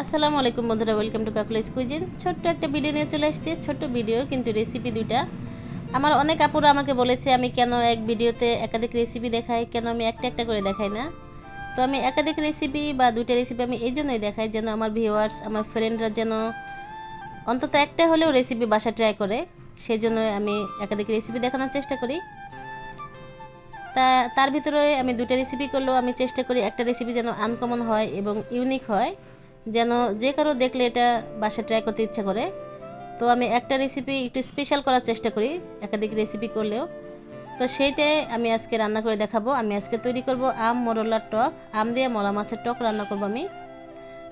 আসসালামু আলাইকুম বন্ধুরা ওয়েলকাম টু কাকুলাইস কুইজিন ছোট্ট একটা ভিডিও নিয়ে চলে এসেছি ছোট্ট ভিডিও কিন্তু রেসিপি দুইটা। আমার অনেক আপুরা আমাকে বলেছে, আমি কেন এক ভিডিওতে একাধিক রেসিপি দেখাই? কেন আমি একটা একটা করে দেখাই না? তো আমি একাধিক রেসিপি বা দুইটা রেসিপি আমি এই জন্যই দেখাই যেন আমার ভিউয়ার্স আমার ফ্রেন্ডরা যেন অন্তত একটা হলেও রেসিপি বাসা ট্রাই করে। সেই জন্য আমি একাধিক রেসিপি দেখানোর চেষ্টা করি। তা, তার ভিতরে আমি দুটো রেসিপি করলেও আমি চেষ্টা করি একটা রেসিপি যেন আনকমন হয় এবং ইউনিক হয়। যেন যে কারও দেখলে এটা বাসা ট্রাই করতে ইচ্ছা করে। তো আমি একটা রেসিপি একটু স্পেশাল করার চেষ্টা করি, একাধিক রেসিপি করলেও। তো সেইটাই আমি আজকে রান্না করে দেখাবো। আমি আজকে তৈরি করব আম, মরলার টক। আম দিয়ে মলা মাছের টক রান্না করব আমি।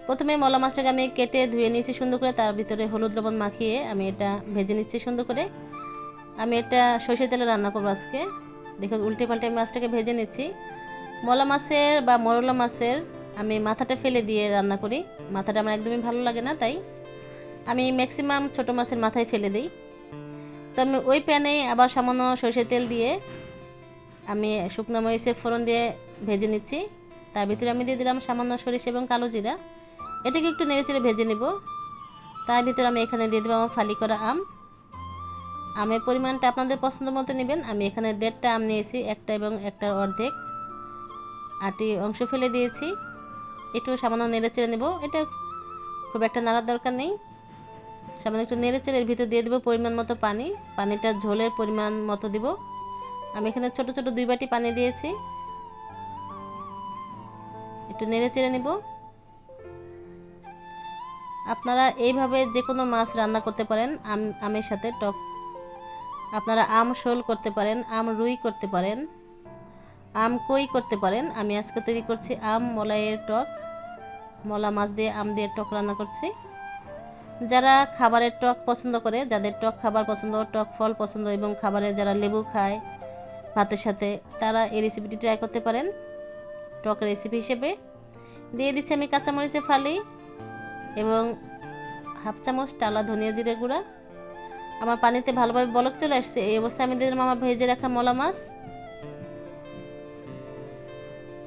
প্রথমে মলা মাছটাকে আমি কেটে ধুয়ে নিয়েছি সুন্দর করে। তার ভিতরে হলুদ লবণ মাখিয়ে আমি এটা ভেজে নিচ্ছি সুন্দর করে। আমি এটা সর্ষে তেলে রান্না করব আজকে। দেখুন, উল্টে পাল্টে মাছটাকে ভেজে নিচ্ছি। মলা মাছের বা মরলা মাছের আমি মাথাটা ফেলে দিয়ে রান্না করি। মাথাটা আমার একদমই ভালো লাগে না, তাই আমি ম্যাক্সিমাম ছোটো মাছের মাথায় ফেলে দিই। তো আমি ওই প্যানে আবার সামান্য সর্ষের তেল দিয়ে আমি শুকনো মরিচের ফোড়ন দিয়ে ভেজে নিচ্ছি। তার ভিতরে আমি দিয়ে দিলাম সামান্য সরিষা এবং কালো জিরা। এটাকে একটু নেড়ে চেড়ে ভেজে নেব। তার ভিতরে আমি এখানে দিয়ে দেবো আমার ফালি করা আম। আমের পরিমাণটা আপনাদের পছন্দ মতো নেবেন। আমি এখানে দেড়টা আম নিয়েছি, একটা এবং একটার অর্ধেক। আটটি অংশ ফেলে দিয়েছি। একটু সামান্য নেড়ে চেড়ে নেব। এটা খুব একটা নাড়ার দরকার নেই। সামান্য একটু নেড়ে চেড়ে এর ভিতর দিয়ে দেবো পরিমাণ মতো পানি। পানিটা ঝোলের পরিমাণ মতো দিব। আমি এখানে ছোট ছোট দুই বাটি পানি দিয়েছি। একটু নেড়ে চেড়ে নেব। আপনারা এইভাবে যে কোনো মাছ রান্না করতে পারেন, আম, আমের সাথে টক। আপনারা আম শোল করতে পারেন, আম রুই করতে পারেন। আম কই করতে পারেন? আমি আজকে তৈরি করছি আম মলাইয়ের টক। মলা মাছ দিয়ে আম দিয়ে টক রান্না করছি। যারা খাবারের টক পছন্দ করে, যাদের টক খাবার পছন্দ, টক ফল পছন্দ এবং খাবারে যারা লেবু খায় ভাতের সাথে, তারা এই রেসিপিটি ট্রাই করতে পারেন। টক রেসিপি হিসেবে। দিয়ে দিচ্ছি আমি কাঁচামরিচে ফালি এবং হাফ চামচ টালা ধনিয়া জিরে গুঁড়া। আমার পানিতে ভালোভাবে বলক চলে আসছে। এই অবস্থায় আমি দিলাম আমার ভেজে রাখা মলা মাছ।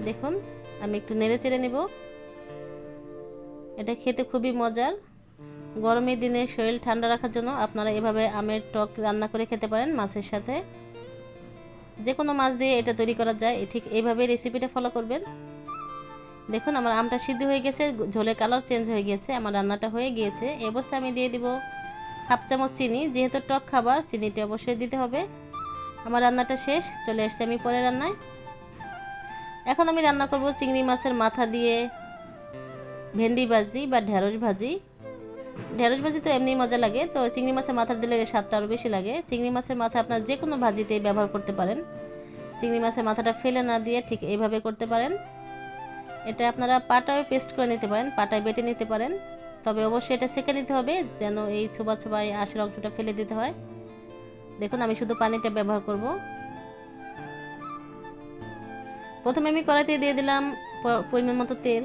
দেখুন, আমি একটু নেড়ে চেড়ে নিব। এটা খেতে খুবই মজার। গরমের দিনে শরীর ঠান্ডা রাখার জন্য আপনারা এভাবে আমের টক রান্না করে খেতে পারেন মাছের সাথে। যে কোনো মাছ দিয়ে এটা তৈরি করা যায় ঠিক এইভাবে রেসিপিটা ফলো করবেন। দেখুন, আমার আমটা সিদ্ধ হয়ে গেছে, ঝোলে কালার চেঞ্জ হয়ে গেছে, আমার রান্নাটা হয়ে গিয়েছে। এ অবস্থায় আমি দিয়ে দিব হাফ চামচ চিনি, যেহেতু টক খাবার, চিনিটা অবশ্যই দিতে হবে। আমার রান্নাটা শেষ, চলে এসছে আমি পরে রান্নায়। এখন আমি রান্না করব চিংড়ি মাছের মাথা দিয়ে ভেন্ডি ভাজি বা ঢেঁড়স ভাজি। ঢেঁড়স ভাজি তো এমনি মজা লাগে, তো চিংড়ি মাছের মাথা দিলে স্বাদটা আরও বেশি লাগে। চিংড়ি মাছের মাথা আপনার যে কোনো ভাজিতেই ব্যবহার করতে পারেন। চিংড়ি মাছের মাথাটা ফেলে না দিয়ে ঠিক এইভাবে করতে পারেন। এটা আপনারা পাটায় পেস্ট করে নিতে পারেন, পাটায় বেটে নিতে পারেন। তবে অবশ্যই এটা সেঁকে নিতে হবে যেন এই ছোবা ছোবাই আশের অংশটা ফেলে দিতে হয়। দেখুন, আমি শুধু পানিটা ব্যবহার করব। প্রথমে আমি কড়াইতে দিয়ে দিলাম পরিমাণ মতো তেল,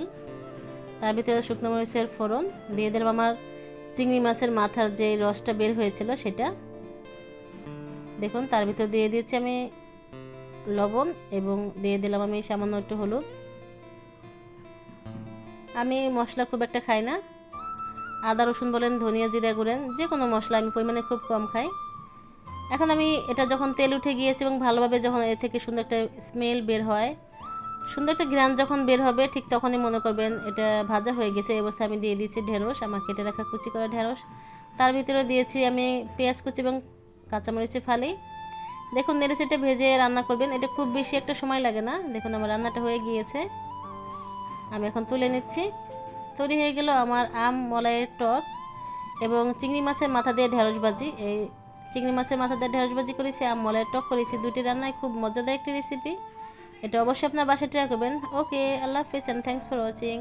তার ভিতরে শুকনো মরিচের ফোড়ন, দিয়ে দিলাম আমার চিংড়ি মাছের মাথার যে রসটা বের হয়েছিল সেটা। দেখুন, তার ভিতর দিয়ে দিয়েছি আমি লবণ এবং দিয়ে দিলাম আমি সামান্য একটু হলুদ। আমি মশলা খুব একটা খাই না। আদা, রসুন বলেন, ধনিয়া, জিরা গুঁড়েন, যে কোনো মশলা আমি পরিমাণে খুব কম খাই। এখন আমি এটা যখন তেল উঠে গিয়েছে এবং ভালোভাবে যখন এর থেকে সুন্দর একটা স্মেল বের হয় সুন্দর একটা গ্রান যখন বের হবে, ঠিক তখনই মনে করবেন এটা ভাজা হয়ে গেছে। এই অবস্থায় আমি দিয়ে দিয়েছি ঢেঁড়স, আমার কেটে রাখা কুচি করা ঢেঁড়স। তার ভিতরে দিয়েছি আমি পেঁয়াজ কুচি এবং কাঁচামরিচে ফালি। দেখুন, নেড়ে চেটে ভেজে রান্না করবেন। এটা খুব বেশি একটা সময় লাগে না। দেখুন, আমার রান্নাটা হয়ে গিয়েছে। আমি এখন তুলে নিচ্ছি। তৈরি হয়ে গেল আমার আম, মলাইয়ের টক এবং চিংড়ি মাছের মাথা দিয়ে ঢেঁড়স ভাজি। এই চিংড়ি মাছের মাথা দিয়ে ঢেঁড়স ভাজি করেছি, আম, মলাইয়ের টক করেছি। দুটি রান্নায় খুব মজাদার একটি রেসিপি এটা অবশ্যই আপনার বাসায় ট্রাই করবেন। ওকে আল্লাহ হাফিজ অ্যান্ড থ্যাংকস ফর ওয়াচিং